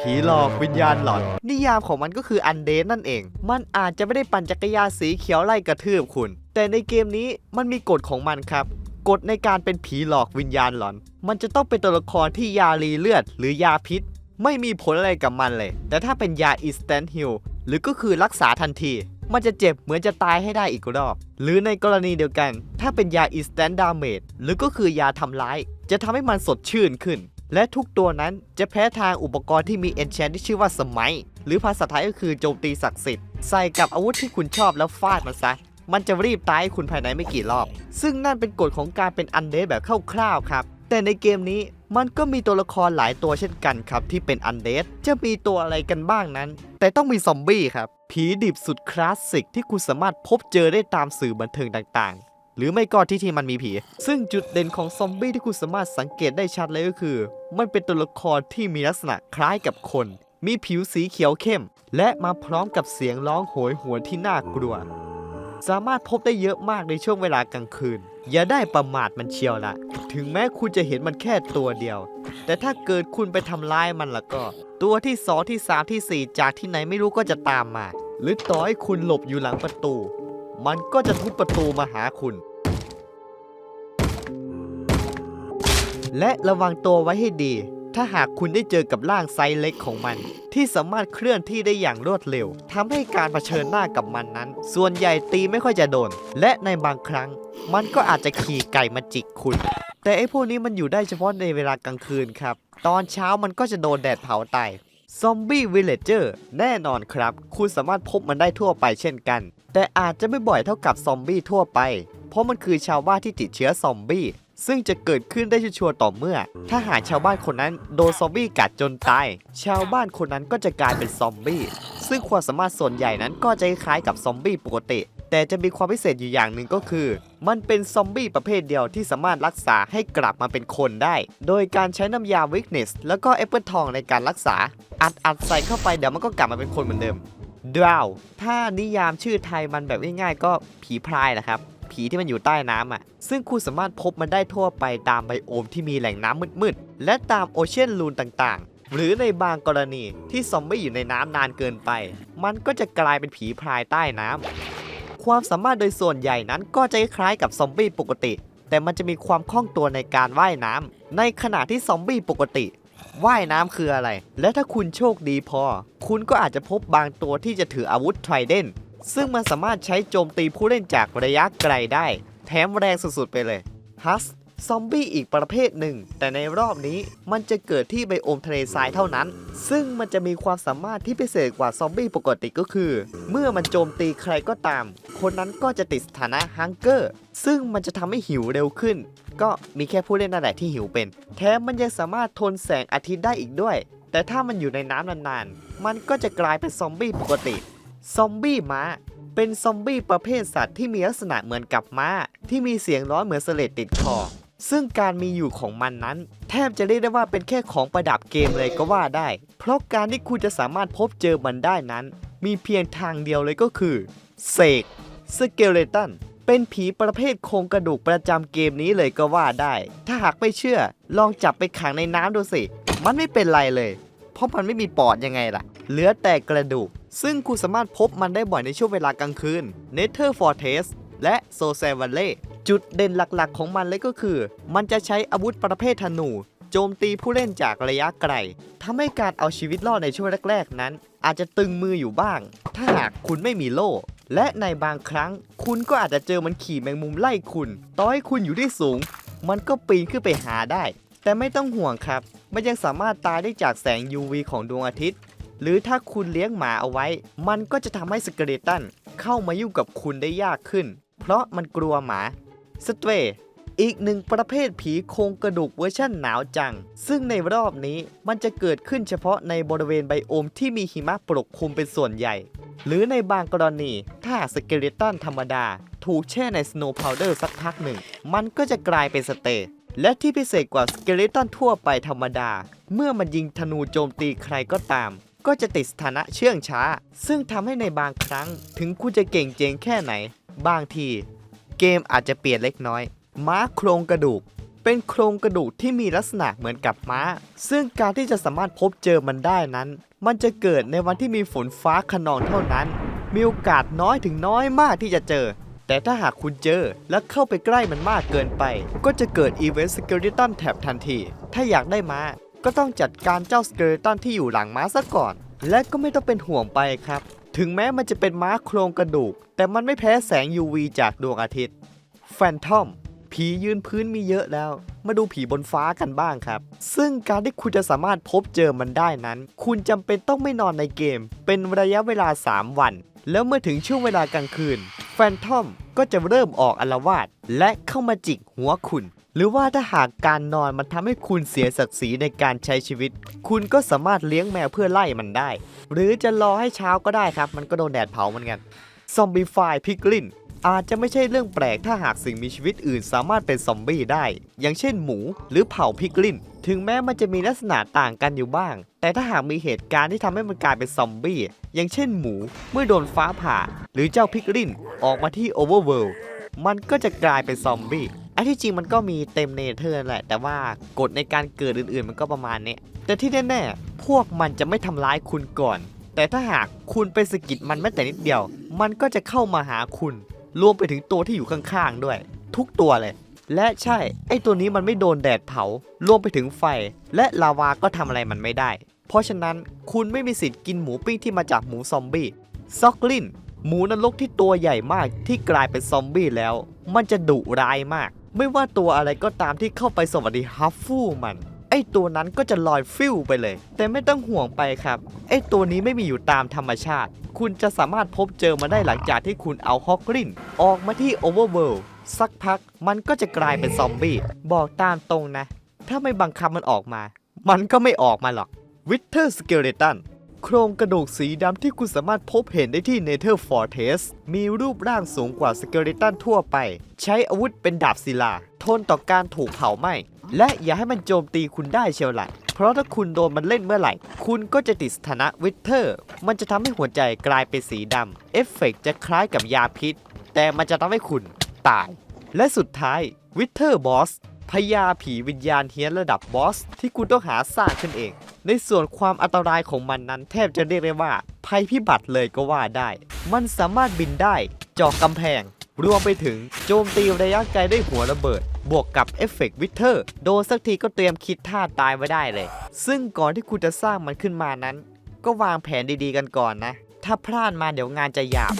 ผีหลอกวิญญาณหลอน นิยามของมันก็คืออันเดนนั่นเอง มันอาจจะไม่ได้ปั่นจักรยานสีเขียวไล่กระทืบคุณ แต่ในเกมนี้มันมีกฎของมันครับกฎในการเป็นผีหลอกวิญญาณหลอน มันจะต้องเป็นตัวละครที่ยารีเลือด หรือยาพิษ ไม่มีผลอะไรกับมันเลย แต่ถ้าเป็นยา instant heal หรือก็คือรักษาทันที มันจะเจ็บเหมือนจะตายให้ได้อีกรอบ หรือในกรณีเดียวกัน ถ้าเป็นยา instant damage หรือก็คือยาทำร้าย จะทำให้มันสดชื่นขึ้น และทุกตัวนั้นจะแพ้ทางอุปกรณ์ที่มี enchant ที่ชื่อว่าสมัย หรือภาษาไทยก็คือโจมตีศักดิ์สิทธิ์ใส่กับอาวุธที่คุณชอบแล้วฟาดมันซะ มันจะรีบตายให้คุณภายในไม่กี่รอบ ซึ่งนั่นเป็นกฎของการเป็นอันเดดแบบคร่าวๆครับ แต่ในเกมนี้มันก็มีตัวละครหลายตัวเช่นกันครับ ที่เป็นอันเดดจะมีตัวอะไรกันบ้างนั้น แต่ต้องมีซอมบี้ครับผีดิบสุดคลาสสิกที่คุณสามารถพบเจอได้ตามสื่อบันเทิงต่างๆ หรือไม่ก็ที่ที่มันมีผี ซึ่งจุดเด่นของซอมบี้ที่คุณสามารถสังเกตได้ชัดเลยก็คือ มันเป็นตัวละครที่มีลักษณะคล้ายกับคน มีผิวสีเขียวเข้ม และมาพร้อมกับเสียงร้องโหยหวนที่น่ากลัว สามารถพบได้เยอะมากในช่วงเวลากลางคืน อย่าได้ประมาทมันเชียวละถึงแม้คุณจะเห็นมันแค่ตัวเดียว แต่ถ้าเกิดคุณไปทำร้ายมันล้วก็ ตัวที่สองที่สามที่สี่จากที่ไหนไม่รู้ก็จะตามมา หรือต่อให้คุณหลบอยู่หลังประตู มันก็จะทุบประตูมาหาคุณ และระวังตัวไว้ให้ดี ถ้าหากคุณได้เจอกับร่างไซส์เล็กของมัน ที่สามารถเคลื่อนที่ได้อย่างรวดเร็วทำให้การเผชิญหน้ากับมันนั้น ส่วนใหญ่ตีไม่ค่อยจะโดน และในบางครั้ง มันก็อาจจะขี่ไก่มาจิกคุณ แต่ไอ้พวกนี้มันอยู่ได้เฉพาะในเวลากลางคืนครับ ตอนเช้ามันก็จะโดนแดดเผาตาย ซอมบี้วิลเลจเจอร์แน่นอนครับ คุณสามารถพบมันได้ทั่วไปเช่นกัน แต่อาจจะไม่บ่อยเท่ากับซอมบี้ทั่วไป เพราะมันคือชาวบ้านที่ติดเชื้อซอมบี้ ซึ่งจะเกิดขึ้นได้ชัวร์ต่อเมื่อ ถ้าหากชาวบ้านคนนั้นโดนซอมบี้กัดจนตาย ชาวบ้านคนนั้นก็จะกลายเป็นซอมบี้ ซึ่งความสามารถส่วนใหญ่นั้นก็จะคล้ายกับซอมบี้ปกติ แต่จะมีความพิเศษอยู่อย่างหนึ่งก็คือ มันเป็นซอมบี้ประเภทเดียวที่สามารถรักษาให้กลับมาเป็นคนได้ โดยการใช้น้ำยาวิกเนสแล้วก็แอปเปิลทองในการรักษา อัดอัดใส่เข้าไปเดี๋ยวมันก็กลับมาเป็นคนเหมือนเดิมดาวถ้านิยามชื่อไทยมันแบบง่ายๆ ก็ผีพรายนะครับผีที่มันอยู่ใต้น้ำอะ ซึ่งคุณสามารถพบมันได้ทั่วไปตามไบโอมที่มีแหล่งน้ำมืดๆ และตามโอเชียนลูนต่างๆ หรือในบางกรณีที่ซอมบี้อยู่ในน้ำนานเกินไป มันก็จะกลายเป็นผีพรายใต้น้ำ ความสามารถโดยส่วนใหญ่นั้นก็จะคล้ายกับซอมบี้ปกติ แต่มันจะมีความคล่องตัวในการว่ายน้ำในขณะที่ซอมบี้ปกติว่ายน้ำคืออะไร และถ้าคุณโชคดีพอ คุณก็อาจจะพบบางตัวที่จะถืออาวุธไทรเดนซึ่งมันสามารถใช้โจมตีผู้เล่นจากระยะไกลได้ แถมแรงสุดๆไปเลยฮัสซอมบี้อีกประเภทหนึ่ง แต่ในรอบนี้มันจะเกิดที่ไบโอมทะเลทรายเท่านั้น ซึ่งมันจะมีความสามารถที่พิเศษกว่าซอมบี้ปกติก็คือ เมื่อมันโจมตีใครก็ตาม คนนั้นก็จะติดสถานะฮังเกอร์ ซึ่งมันจะทำให้หิวเร็วขึ้น ก็มีแค่ผู้เล่นนั่นแหละที่หิวเป็น แถมมันยังสามารถทนแสงอาทิตย์ได้อีกด้วย แต่ถ้ามันอยู่ในน้ำนานๆ มันก็จะกลายเป็นซอมบี้ปกติ ซอมบี้ม้า เป็นซอมบี้ประเภทสัตว์ที่มีลักษณะเหมือนกับม้า ที่มีเสียงร้อนเหมือนเสเลดติดคอ ซึ่งการมีอยู่ของมันนั้น แทบจะเรียกได้ว่าเป็นแค่ของประดับเกมเลยก็ว่าได้ เพราะการที่คุณจะสามารถพบเจอมันได้นั้น มีเพียงทางเดียวเลยก็คือเสก สเกเลตันเป็นผีประเภทโครงกระดูกประจำเกมนี้เลยก็ว่าได้ ถ้าหากไม่เชื่อ ลองจับไปขังในน้ำดูสิ มันไม่เป็นไรเลย เพราะมันไม่มีปอดยังไงล่ะ เหลือแต่กระดูก ซึ่งคุณสามารถพบมันได้บ่อยในช่วงเวลากลางคืน Nether Fortress และ s o s e v a l l e จุดเด่นหลักๆของมันเลยก็คือ มันจะใช้อาวุธประเภทธนู โจมตีผู้เล่นจากระยะไกลทำให้การเอาชีวิตรอดในช่วงแรก ๆ นั้น อาจจะตึงมืออยู่บ้าง ถ้าหากคุณไม่มีโล่ และในบางครั้ง คุณก็อาจจะเจอมันขี่แมงมุมไล่คุณ ต่อให้คุณอยู่ที่สูง มันก็ปีนขึ้นไปหาได้ แต่ไม่ต้องห่วงครับ มันยังสามารถตายได้จากแสง UV ของดวงอาทิตย์ หรือถ้าคุณเลี้ยงหมาเอาไว้ มันก็จะทำให้สเกเลตันเข้ามายุ่งกับคุณได้ยากขึ้น เพราะมันกลัวหมาสเตร อีกหนึ่งประเภทผีโครงกระดูกเวอร์ชั่นหนาวจัง ซึ่งในรอบนี้มันจะเกิดขึ้นเฉพาะในบริเวณไบโอมที่มีหิมะปกคลุมเป็นส่วนใหญ่ หรือในบางกรณี ถ้าสเกเลตันธรรมดา ถูกแช่ในสโนว์พาวเดอร์สักพักหนึ่ง มันก็จะกลายเป็นสเตย์และที่พิเศษกว่าสเกเลตันทั่วไปธรรมดา เมื่อมันยิงธนูโจมตีใครก็ตาม ก็จะติดสถานะเชื่องช้า ซึ่งทำให้ในบางครั้ง ถึงคุณจะเก่งเจงแค่ไหน บางที เกมอาจจะเปลี่ยนเล็กน้อย ม้าโครงกระดูก เป็นโครงกระดูกที่มีลักษณะเหมือนกับม้า ซึ่งการที่จะสามารถพบเจอมันได้นั้น มันจะเกิดในวันที่มีฝนฟ้าขนองเท่านั้น มีโอกาสน้อยถึงน้อยมากที่จะเจอ แต่ถ้าหากคุณเจอและเข้าไปใกล้มันมากเกินไป ก็จะเกิดอีเวนต์สเกเลตันแท็บทันที ถ้าอยากได้ม้า ก็ต้องจัดการเจ้าสเกเลตันที่อยู่หลังม้าซะก่อน และก็ไม่ต้องเป็นห่วงไปครับ ถึงแม้มันจะเป็นม้าโครงกระดูก แต่มันไม่แพ้แสง UV จากดวงอาทิตย์แฟนทอม ผียืนพื้นมีเยอะแล้ว มาดูผีบนฟ้ากันบ้างครับ ซึ่งการที่คุณจะสามารถพบเจอมันได้นั้น คุณจำเป็นต้องไม่นอนในเกม เป็นระยะเวลา 3 วัน แล้วเมื่อถึงช่วงเวลากลางคืน แฟนทอมก็จะเริ่มออกอารวาสและเข้ามาจิกหัวคุณ หรือว่าถ้าหากการนอนมันทำให้คุณเสียศักดิ์ศรีในการใช้ชีวิต คุณก็สามารถเลี้ยงแมวเพื่อไล่มันได้ หรือจะรอให้เช้าก็ได้ครับ มันก็โดนแดดเผาเหมือนกันซอมบี้ไฟพิกลิน อาจจะไม่ใช่เรื่องแปลกถ้าหากสิ่งมีชีวิตอื่นสามารถเป็นซอมบี้ได้ อย่างเช่นหมูหรือเผ่าพิกลิน ถึงแม้มันจะมีลักษณะต่างกันอยู่บ้าง แต่ถ้าหากมีเหตุการณ์ที่ทำให้มันกลายเป็นซอมบี้ อย่างเช่นหมูเมื่อโดนฟ้าผ่า หรือเจ้าพิกลินออกมาที่โอเวอร์เวิลด์ มันก็จะกลายเป็นซอมบี้ไอ้ที่จริงมันก็มีเต็มเนเธอร์แหละ แต่ว่ากฎในการเกิดอื่นๆ มันก็ประมาณนี้ แต่ที่แน่ๆ พวกมันจะไม่ทำร้ายคุณก่อน แต่ถ้าหากคุณไปสกิดมันแม้แต่นิดเดียว มันก็จะเข้ามาหาคุณ รวมไปถึงตัวที่อยู่ข้างๆด้วย ทุกตัวเลย และใช่ ไอตัวนี้มันไม่โดนแดดเผารวมไปถึงไฟ และลาวาก็ทำอะไรมันไม่ได้ เพราะฉะนั้นคุณไม่มีสิทธิ์กินหมูปิ้งที่มาจากหมูซอมบี้ซอกลินหมูนรกที่ตัวใหญ่มากที่กลายเป็นซอมบี้แล้ว มันจะดุร้ายมาก ไม่ว่าตัวอะไรก็ตามที่เข้าไปสวัสดีฮัฟฟูมัน ตัวนั้นก็จะลอยฟิวไปเลย แต่ไม่ต้องห่วงไปครับไอตัวนี้ไม่มีอยู่ตามธรรมชาติ คุณจะสามารถพบเจอมาได้หลังจากที่คุณเอาฮอกรินออกมาที่โอเวอร์เวิลด์สักพักมันก็จะกลายเป็นซอมบี้บอกตามตรงนะ ถ้าไม่บังคับมันออกมา มันก็ไม่ออกมาหรอกวิเทอร์สเกเลตัน โครงกระดูกสีดำที่คุณสามารถพบเห็นได้ที่เนเธอร์ฟอร์เทสมีรูปร่างสูงกว่าสเกเลตันทั่วไป ใช้อาวุธเป็นดาบศิลา ทนต่อการถูกเผาไหม้และอย่าให้มันโจมตีคุณได้เชียวละเพราะถ้าคุณโดนมันเล่นเมื่อไหร่ คุณก็จะติดสถานะวิเทอร์ มันจะทำให้หัวใจกลายเป็นสีดำเอฟเฟกต์จะคล้ายกับยาพิษ แต่มันจะทำให้คุณตาย และสุดท้ายวิเทอร์บอสพญาผีวิญญาณเฮียนระดับบอสที่คุณต้องหาสร้างขึ้นเอง ในส่วนความอันตรายของมันนั้น แทบจะเรียกได้ว่า ภัยพิบัติเลยก็ว่าได้ มันสามารถบินได้เจาะกำแพง รวมไปถึงโจมตีระยะไกลด้วยหัวระเบิด บวกกับเอฟเฟกต์วิเทอร์โดนสักทีก็เตรียมคิดท่าตายไว้ได้เลย ซึ่งก่อนที่คุณจะสร้างมันขึ้นมานั้น ก็วางแผนดีๆกันก่อนนะ ถ้าพลาดมาเดี๋ยวงานจะหยาบ